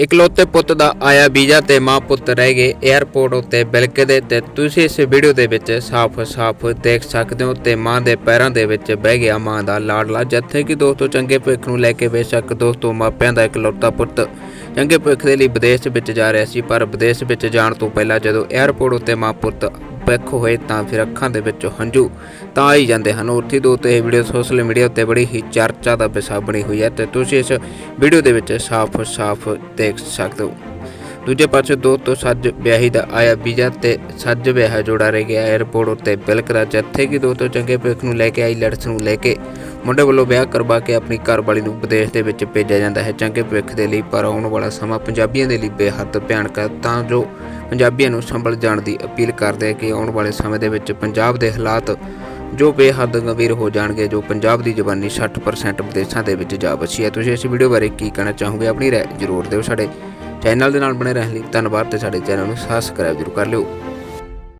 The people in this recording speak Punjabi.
ਇਕਲੌਤੇ ਪੁੱਤ ਦਾ ਆਇਆ ਵੀਜ਼ਾ ਤੇ ਮਾਂ ਪੁੱਤ ਰਹਿ ਗਏ 에ਅਰਪੋਰਟ ਉੱਤੇ ਬਿਲਕਦੇ ਤੇ ਤੁਸੀਂ ਇਸ ਵੀਡੀਓ ਦੇ ਵਿੱਚ ਸਾਫ਼-ਸਾਫ਼ ਦੇਖ ਸਕਦੇ ਹੋ ਤੇ ਮਾਂ ਦੇ ਪੈਰਾਂ ਦੇ ਵਿੱਚ ਬਹਿ ਗਿਆ ਮਾਂ ਦਾ ਲਾਡਲਾ, ਜਿੱਥੇ ਕਿ ਦੋਸਤੋ ਚੰਗੇ ਭਵਿੱਖ ਨੂੰ ਲੈ ਕੇ ਬੇਸ਼ੱਕ ਦੋਸਤੋ ਮਾਪਿਆਂ ਦਾ ਇਕਲੌਤਾ ਪੁੱਤ ਚੰਗੇ ਭਵਿੱਖ ਦੇ ਲਈ ਵਿਦੇਸ਼ ਵਿੱਚ ਜਾ ਰਿਹਾ ਸੀ, ਪਰ ਵਿਦੇਸ਼ ਵਿੱਚ ਜਾਣ ਤੋਂ ਪਹਿਲਾਂ ਜਦੋਂ 에ਅਰਪੋਰਟ ਉੱਤੇ ਮਾਂ ਪੁੱਤ ਪੱਖ ਹੋਏ ਤਾਂ ਫਿਰ ਅੱਖਾਂ ਦੇ ਵਿੱਚੋਂ ਹੰਝੂ ਤਾਂ ਆਈ ਜਾਂਦੇ ਹਨ। ਉੱਥੇ ਦੋਸਤੋ ਇਹ ਵੀਡੀਓ ਸੋਸ਼ਲ ਮੀਡੀਆ ਉੱਤੇ ਬੜੀ ਹੀ ਚਰਚਾ ਦਾ ਵਿਸ਼ਾ ਬਣੀ ਹੋਈ ਹੈ ਤੇ ਤੁਸੀਂ ਇਸ ਵੀਡੀਓ ਦੇ ਵਿੱਚ ਸਾਫ਼-ਸਾਫ਼ ਦੇਖ ਸਕਦੇ ਹੋ। ਦੂਜੇ ਪਾਸੇ ਦੋ ਤੋਂ ਸੱਜ ਵਿਆਹੀ ਦਾ ਆਇਆ ਵੀਜ਼ਾ ਤੇ ਸੱਜ ਵਿਆਹ ਜੋੜਾ ਰਹਿ ਗਿਆ। 에ਅਰਪੋਰਟ ਉੱਤੇ ਬਿਲਕਰਾ ਜਿੱਥੇ ਕਿ ਦੋ ਤੋਂ ਚੰਗੇ ਭਵਿੱਖ ਨੂੰ ਲੈ ਕੇ ਆਈ ਲੜਸ ਨੂੰ ਲੈ ਕੇ। ਮੁੰਡੇ ਵੱਲੋਂ ਵਿਆਹ ਕਰਵਾ ਕੇ ਆਪਣੀ ਘਰਵਾਲੀ ਨੂੰ ਵਿਦੇਸ਼ ਦੇ ਵਿੱਚ ਭੇਜਿਆ ਜਾਂਦਾ ਹੈ ਚੰਗੇ ਭਵਿੱਖ ਦੇ ਲਈ, ਪਰ ਆਉਣ ਵਾਲਾ ਸਮਾਂ ਪੰਜਾਬੀਆਂ ਦੇ ਲਈ ਬੇਹੱਦ ਭਿਆਨਕ ਹੈ, ਤਾਂ ਜੋ ਪੰਜਾਬੀਆਂ ਨੂੰ ਸੰਭਲ ਜਾਣ ਦੀ ਅਪੀਲ ਕਰਦੇ ਹੈ ਕਿ ਆਉਣ ਵਾਲੇ ਸਮੇਂ ਦੇ ਵਿੱਚ ਪੰਜਾਬ ਦੇ ਹਾਲਾਤ ਜੋ ਬੇਹੱਦ ਗੰਭੀਰ ਹੋ ਜਾਣਗੇ, ਜੋ ਪੰਜਾਬ ਦੀ ਜਵਾਨੀ 60% ਵਿਦੇਸ਼ਾਂ ਦੇ ਵਿੱਚ ਜਾ ਬਚੀ ਹੈ। ਤੁਸੀਂ ਇਸ ਵੀਡੀਓ ਬਾਰੇ ਕੀ ਕਹਿਣਾ ਚਾਹੋਗੇ? ਆਪਣੀ ਰਾਏ ਜ਼ਰੂਰ ਦਿਓ ਸਾਡੇ ਚੈਨਲ ਦੇ ਨਾਲ ਬਣੇ ਰਹਿਣ ਲਈ ਧੰਨਵਾਦ ਤੇ ਸਾਡੇ ਚੈਨਲ ਨੂੰ ਸਬਸਕ੍ਰਾਈਬ ਜ਼ਰੂਰ ਕਰ ਲਿਓ।